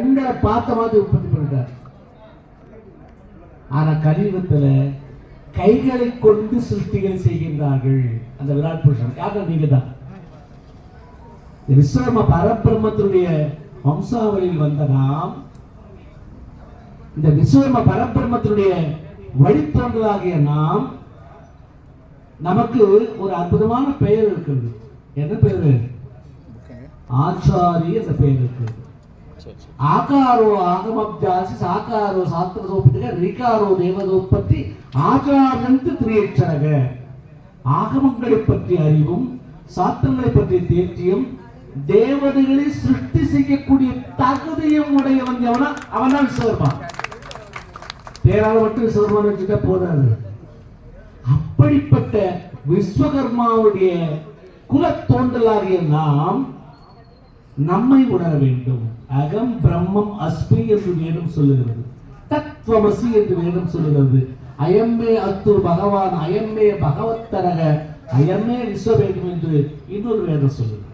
கண்களை பார்த்த மாதிரி உற்பத்தி பண்ணிட்டார்? ஆனா கலியுகத்துல கைகளை கொண்டு சிருஷ்டிகள் செய்கின்றார்கள். அந்த விராட் புருஷன் யாரும் நீங்க தான் விஸ்வரம பரபிரம்மத்தினுடைய வம்சாவளியில் வந்த நாம் இந்த விஸ்வரம பரபிரம்மத்தினுடைய வழித்தோன்றலாகிய நாம் நமக்கு ஒரு அற்புதமான பெயர் இருக்கிறது. என்ன பெயர்? ஆச்சாரி என்ற பெயர் இருக்கிறது. ఆకారో ఆగమభ్యాసి சாத்திர సాత్వదోపతిగా రికారో దేవదోత్పత్తి ஆகாரந்து திரியேற்றக. ஆகமங்களை பற்றி அறிவும் சாத்திரங்களை பற்றிய தேர்ச்சியும் தேவதைகளை சிருஷ்டி செய்யக்கூடிய தகுதியும் உடையவன் எவனா? அவன் தான் விஸ்வகர்மா பேரால் மட்டும் விஸ்வகர்மா வச்சுட்டா போதாது. அப்படிப்பட்ட விஸ்வகர்மாவுடைய குல தோன்றலாகிய நாம் நம்மை உணர வேண்டும். அகம் பிரம்மம் அஸ்மி என்று வேதம் சொல்லுகிறது. தத்வமசி என்று வேதம் சொல்லுகிறது. அயம்மே அத்து பகவான் அயம்மே பகவத்தரக அயம்மே விஸ்வவேதம் என்று இன்னொரு வேதம் சொல்லுது.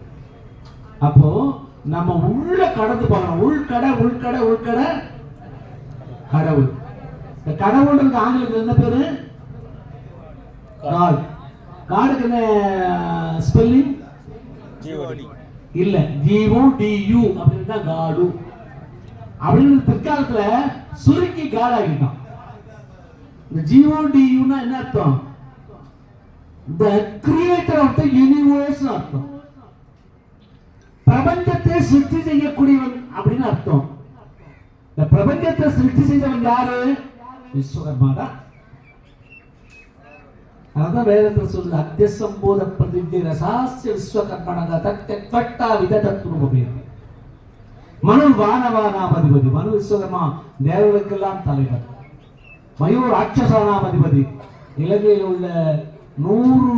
அப்போ நம்ம உள்ள கடந்து பார்க்கணும் உள்கடை உள்கடை உள்கடை கடவுள். இந்த கடவுளுக்கு ஆங்கிலத்தில் என்ன பேரு? காட். காடுக்கு என்ன ஸ்பெல்லிங் இல்ல ஜீவோ டியூ அப்படின்னு தான் காடு அப்படின்னு பிற்காலத்துல சுருக்கி காட் ஆகிட்டான் இந்த ஜீவோ டியூனா என்ன அர்த்தம்? The creator of the universe அர்த்தம். பிரபஞ்சத்தை சிருஷ்டி செய்யக்கூடியவன் அப்படின்னு அர்த்தம். இந்த பிரபஞ்சத்தை சிருஷ்டி செய்தவன் யாரு? விஸ்வகர்மா தான் அதான் வேதத்தில் சொல்லுது அத்தியசம்போத சம்போத பிரதிஜி ரசாசிய விஸ்வகர்மணக தட்டா விதத்துவம் மனு வானவானாம் அதிபதி மனு விஸ்வகர்மா தேவர்களுக்கெல்லாம் தலைவர். மயூர் ராட்சசானாம் அதிபதி இலங்கையில் உள்ள நூறு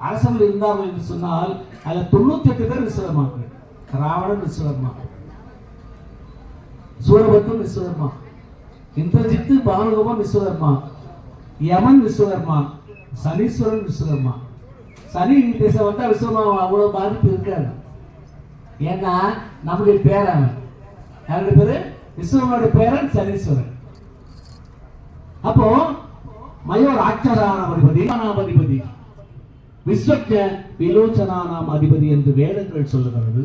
அரசர்கள் இருந்தார்கள் என்று சொன்னால் அதுல தொண்ணூத்தி எட்டு பேர் விஸ்வகர்மாக்கள் ராவணன் விஸ்வகர்மா சூரபத்தும் விஸ்வகர்மா இந்திரஜித்து பானுகமும் விஸ்வகர்மா யமன் விஸ்வகர்மா சனீஸ்வரன் விஸ்வகர்மா சனி திசை வந்தால் விஸ்வகர்மா அவ்வளோ பாதிப்பு இருக்காது. ஏன்னா நம்முடைய பேரன் யாருடைய பேரு? விஸ்வகர்மாவுடைய பேரன் சனீஸ்வரன். அப்போ மயோர் ஆச்சரானாம் அதிபதி நானாம் அதிபதி விலோச்சனானாம் அதிபதி என்று வேதங்கள் சொல்லுகிறது.